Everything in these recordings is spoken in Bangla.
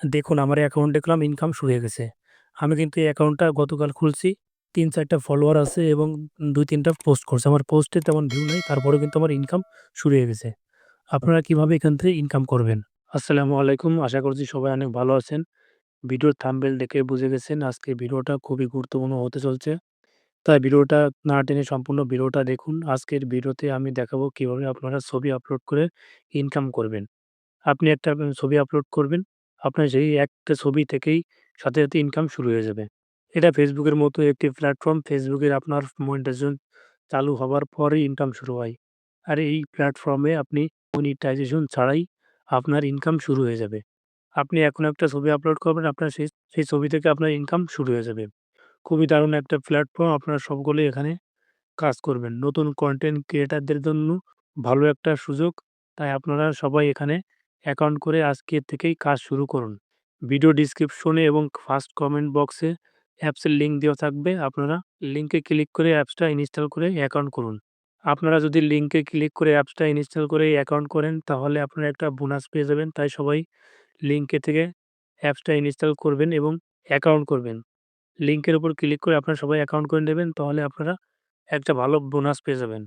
দেখুন, আমার অ্যাকাউন্ট দেখলাম ইনকাম শুরু হয়ে গেছে। আমি কিন্তু এই অ্যাকাউন্টটা গতকাল খুলছি। ৩-৪ টা ফলোয়ার আছে এবং ২-৩ টা পোস্ট করছে। আমার পোস্টে তেমন ভিউ নাই। তারপরেও কিন্তু আমার ইনকাম শুরু হয়ে গেছে। আপনারা কীভাবে এখান থেকে ইনকাম করবেন? আসসালামু আলাইকুম। আশা করছি সবাই অনেক ভালো আছেন। ভিডিওর থাম্বনেল দেখে বুঝে গেছেন আজকের ভিডিওটা খুবই গুরুত্বপূর্ণ হতে চলছে। তাই ভিডিওটা না টেনে সম্পূর্ণ ভিডিওটা দেখুন। আজকের ভিডিওতে আমি দেখাবো কীভাবে আপনারা ছবি আপলোড করে ইনকাম করবেন। আপনি একটা ছবি আপলোড করবেন। আপনার সেই একটা ছবি থেকেই সাথে, সাথে ইনকাম শুরু হয়ে যাবে। এটা ফেসবুকের মতো একটি প্ল্যাটফর্ম। ফেসবুকের আপনার মনিটাইজেশন চালু হবার পরেই ইনকাম শুরু হয়। আর এই প্ল্যাটফর্মে আপনি মনিটাইজেশন ছাড়াই আপনার ইনকাম শুরু হয়ে যাবে। আপনি এখন একটা ছবি আপলোড করবেন, আপনার সেই সেই ছবি থেকে আপনার ইনকাম শুরু হয়ে যাবে। খুবই দারুণ একটা প্ল্যাটফর্ম। আপনারা সবগুলোই এখানে কাজ করবেন। নতুন কনটেন্ট ক্রিয়েটরদের জন্য ভালো একটা সুযোগ। তাই আপনারা সবাই এখানে অ্যাকাউন্ট করে আজকের থেকেই কাজ শুরু করুন। ভিডিও ডিসক্রিপশনে এবং ফার্স্ট কমেন্ট বক্সে অ্যাপসের লিঙ্ক দেওয়া থাকবে। আপনারা লিঙ্কে ক্লিক করে অ্যাপসটা ইনস্টল করে অ্যাকাউন্ট করুন। আপনারা যদি লিঙ্কে ক্লিক করে অ্যাপসটা ইনস্টল করে অ্যাকাউন্ট করেন, তাহলে আপনারা একটা বোনাস পেয়ে যাবেন। তাই সবাই লিঙ্কে থেকে অ্যাপসটা ইনস্টল করবেন এবং অ্যাকাউন্ট করবেন। লিঙ্কের উপর ক্লিক করে আপনারা সবাই অ্যাকাউন্ট করে নেবেন। তাহলে আপনারা একটা ভালো বোনাস পেয়ে যাবেন।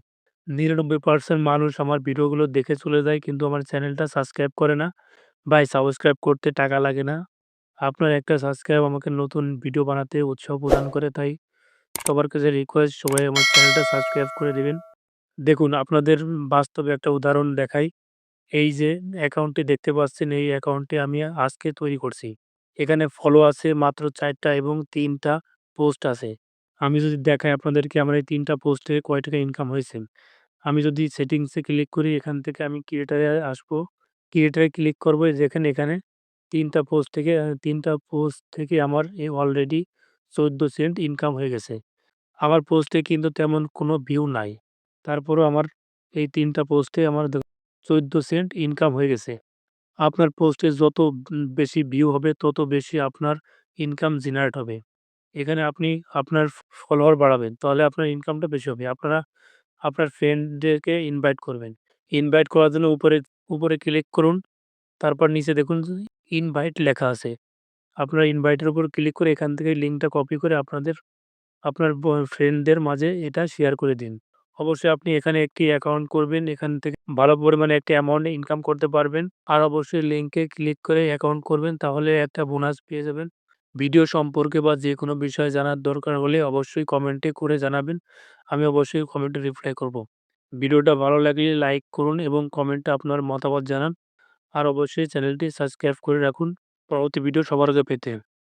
৯৯% মানুষ আমার ভিডিওগুলো দেখে চলে যায়, কিন্তু আমার চ্যানেলটা সাবস্ক্রাইব করে না। ভাই, সাবস্ক্রাইব করতে টাকা লাগে না। আপনার একটা সাবস্ক্রাইব আমাকে নতুন ভিডিও বানাতে উৎসাহ প্রদান করে। তাই সবার কাছে রিকোয়েস্ট সবাই আমার চ্যানেলটা সাবস্ক্রাইব করে দিবেন। দেখুন, আপনাদের বাস্তবে একটা উদাহরণ দেখাই। এই যে অ্যাকাউন্টটি দেখতে পাচ্ছেন, এই অ্যাকাউন্টটি আমি আজকে তৈরি করছি। এখানে ফলো আছে মাত্র ৪ টা এবং ৩ টা পোস্ট আছে। আমি যদি দেখাই আপনাদেরকে আমার এই ৩ টা পোস্টে কয় টাকা ইনকাম হয়েছে। আমি যদি সেটিংসে ক্লিক করি, এখান থেকে আমি ক্রিয়েটারে আসব। ক্রিয়েটারে ক্লিক করব যেখানে এখানে তিনটা পোস্ট থেকে, তিনটা পোস্ট থেকে আমার এ অলরেডি ১৪ সেন্ট ইনকাম হয়ে গেছে। আমার পোস্টে কিন্তু তেমন কোনো ভিউ নাই। তারপরেও আমার এই তিনটা পোস্টে আমার দ ১৪ সেন্ট ইনকাম হয়ে গেছে। আপনার পোস্টে যত বেশি ভিউ হবে, তত বেশি আপনার ইনকাম জেনারেট হবে। এখানে আপনি আপনার ফলোয়ার বাড়াবেন। তাহলে আপনার ইনকামটা বেশি হবে। আপনারা আপনার ফ্রেন্ডদেরকে ইনভাইট করবেন। ইনভাইট করার জন্য উপরে উপরে ক্লিক করুন। তারপর নিচে দেখুন ইনভাইট লেখা আছে। আপনার ইনভাইটের উপর ক্লিক করে এখান থেকে লিঙ্কটা কপি করে আপনাদের, আপনার ফ্রেন্ডদের মাঝে এটা শেয়ার করে দিন। অবশ্যই আপনি এখানে একটি অ্যাকাউন্ট করবেন। এখান থেকে ভালো পরিমাণে একটা অ্যামাউন্ট ইনকাম করতে পারবেন। আর অবশ্যই লিঙ্কে ক্লিক করে অ্যাকাউন্ট করবেন। তাহলে একটা বোনাস পেয়ে যাবেন। ভিডিও সম্পর্কে বা যে কোনো বিষয়ে জানার দরকার হলে অবশ্যই কমেন্টে করে জানাবেন। আমি অবশ্যই কমেন্টে রিপ্লাই করব। ভিডিওটা ভালো লাগলে লাইক করুন এবং কমেন্টে আপনার মতামত জানান। আর অবশ্যই চ্যানেলটি সাবস্ক্রাইব করে রাখুন পরবর্তী ভিডিও সবার আগে পেতে।